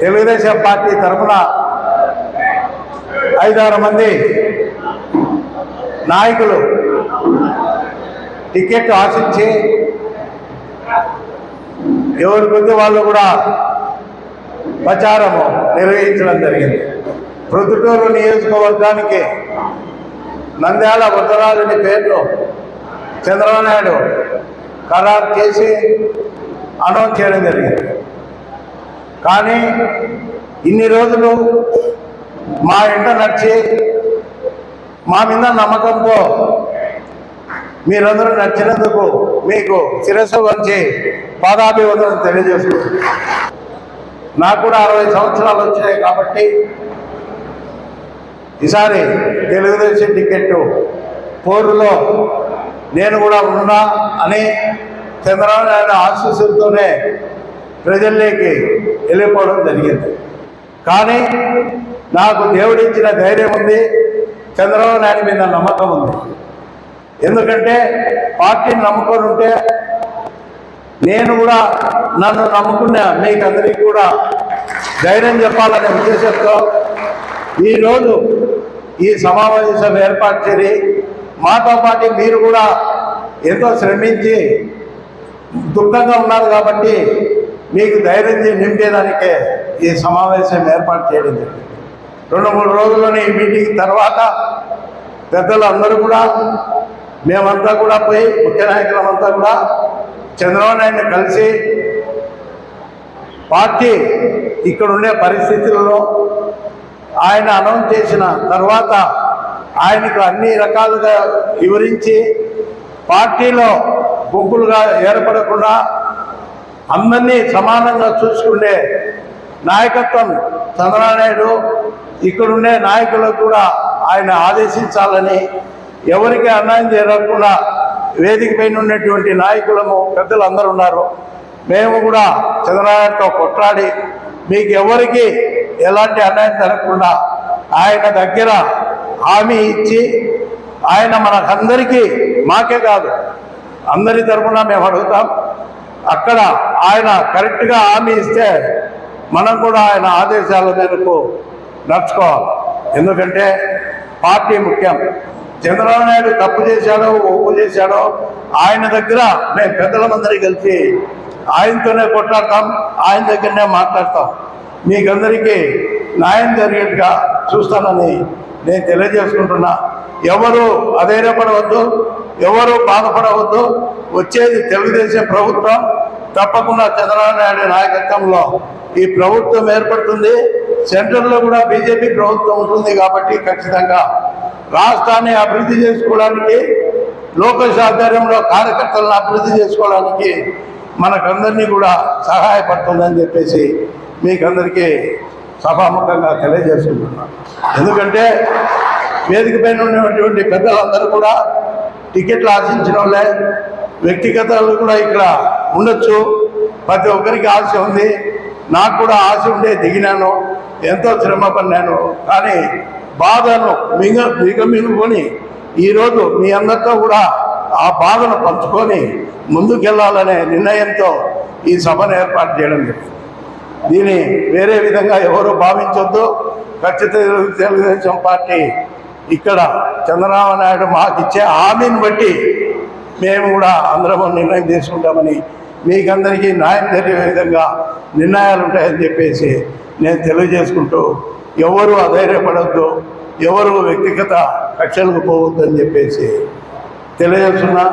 Telugu Desam party తరఫున ఐదారు మంది నాయకులు టికెట్ ఆశించి ఎవరి కొద్ది వాళ్ళు కూడా ప్రచారము నిర్వహించడం జరిగింది. ప్రొద్దుటూరు నియోజకవర్గానికి నంద్యాల వృద్ధరాజుని పేర్లు చంద్రబాబు నాయుడు ఖరారు చేసి అనౌన్స్ చేయడం జరిగింది. కానీ ఇన్ని రోజులు మా ఇంట నడిచి మా మీద నమ్మకంతో మీరందరూ నచ్చినందుకు మీకు శిరస్సు వంచి పాదాభివందనం తెలియజేసుకుంటున్నాను. నాకు కూడా అరవై సంవత్సరాలు వచ్చినాయి కాబట్టి ఈసారి తెలుగుదేశం టికెట్ పోరులో నేను కూడా ఉన్నా అని చంద్రబాబు నాయుడు ఆశీస్సులతోనే ప్రజల్లోకి వెళ్ళిపోవడం జరిగింది. కానీ నాకు దేవుడిచ్చిన ధైర్యం ఉంది చంద్రబాబు నాయుడు మీద నమ్మకం ఉంది. ఎందుకంటే పార్టీని నమ్ముకొని ఉంటే నేను కూడా నన్ను నమ్ముకున్న మీకు అందరికీ కూడా ధైర్యం చెప్పాలనే ఉద్దేశంతో ఈరోజు ఈ సమావేశం ఏర్పాటు చేసి మాతో పాటు మీరు కూడా ఎంతో శ్రమించి దుఃఖంగా ఉన్నారు కాబట్టి మీకు ధైర్యం నింపేదానికే ఈ సమావేశం ఏర్పాటు చేయడం జరిగింది. రెండు మూడు రోజుల్లోనే ఈ మీటింగ్ తర్వాత పెద్దలు అందరూ కూడా మేమంతా కూడా పోయి ముఖ్య నాయకులమంతా కూడా చంద్రబాబు నాయుడిని కలిసి పార్టీ ఇక్కడ ఉండే పరిస్థితులలో ఆయన అనౌన్స్ చేసిన తర్వాత ఆయనకు అన్ని రకాలుగా వివరించి పార్టీలో గుంపులుగా ఏర్పడకుండా అందరినీ సమానంగా చూసుకునే నాయకత్వం చంద్రనాయుడు ఇక్కడుండే నాయకులకు కూడా ఆయన ఆదేశించాలని ఎవరికి అన్యాయం జరగకుండా వేదిక పైన ఉన్నటువంటి నాయకులము పెద్దలు అందరూ ఉన్నారు. మేము కూడా చంద్రబాబుతో కొట్లాడి మీకు ఎవరికి ఎలాంటి అన్యాయం జరగకుండా ఆయన దగ్గర హామీ ఇచ్చి ఆయన మనకందరికీ మాకే కాదు. అందరి తరఫున మేము అడుగుతాం. అక్కడ ఆయన కరెక్ట్గా హామీ ఇస్తే మనం కూడా ఆయన ఆదేశాల మేరకు నడుచుకోవాలి. ఎందుకంటే పార్టీ ముఖ్యం. చంద్రబాబు నాయుడు తప్పు చేశాడో ఒప్పు చేశాడో ఆయన దగ్గర మేము పెద్దలందరి కలిసి ఆయనతోనే కొట్లాడతాం ఆయన దగ్గరనే మాట్లాడతాం. మీకందరికీ న్యాయం జరిగేట్టుగా చూస్తానని నేను తెలియజేసుకుంటున్నా. ఎవరు అధైర్యపడవద్దు. ఎవరు బాధపడవద్దు. వచ్చేది తెలుగుదేశం ప్రభుత్వం. తప్పకుండా చంద్రబాబు నాయుడు నాయకత్వంలో ఈ ప్రభుత్వం ఏర్పడుతుంది. సెంట్రల్లో కూడా బీజేపీ ప్రభుత్వం ఉంటుంది కాబట్టి ఖచ్చితంగా రాష్ట్రాన్ని అభివృద్ధి చేసుకోవడానికి లోకేష్ ఆధ్వర్యంలో కార్యకర్తలను అభివృద్ధి చేసుకోవడానికి మనకందరినీ కూడా సహాయపడుతుందని చెప్పేసి మీకందరికీ సభాముఖంగా తెలియజేసుకుంటున్నాను. ఎందుకంటే వేదిక పైన ఉన్నటువంటి పెద్దలందరూ కూడా టికెట్లు ఆశించిన వాళ్ళే. వ్యక్తిగతాలు కూడా ఇక్కడ ఉండొచ్చు. ప్రతి ఒక్కరికి ఆశ ఉంది. నాకు కూడా ఆశ ఉండే దిగినాను. ఎంతో శ్రమ పడినాను. కానీ బాధను మిగ మిగమినుకొని ఈరోజు మీ అందరితో కూడా ఆ బాధను పంచుకొని ముందుకెళ్ళాలనే నిర్ణయంతో ఈ సభను ఏర్పాటు చేయడం జరిగింది. దీన్ని వేరే విధంగా ఎవరు భావించొద్దు. ఖచ్చితంగా తెలుగుదేశం పార్టీ ఇక్కడ చంద్రబాబు నాయుడు మాకు ఇచ్చే హామీని బట్టి మేము కూడా అందరం నిర్ణయం తీసుకుంటామని మీకందరికీ న్యాయం జరిగే విధంగా నిర్ణయాలు ఉంటాయని చెప్పేసి నేను తెలియజేసుకుంటూ ఎవరు అధైర్యపడద్దు ఎవరు వ్యక్తిగత కక్షలకు పోవద్దు అని చెప్పేసి తెలియజేస్తున్నా.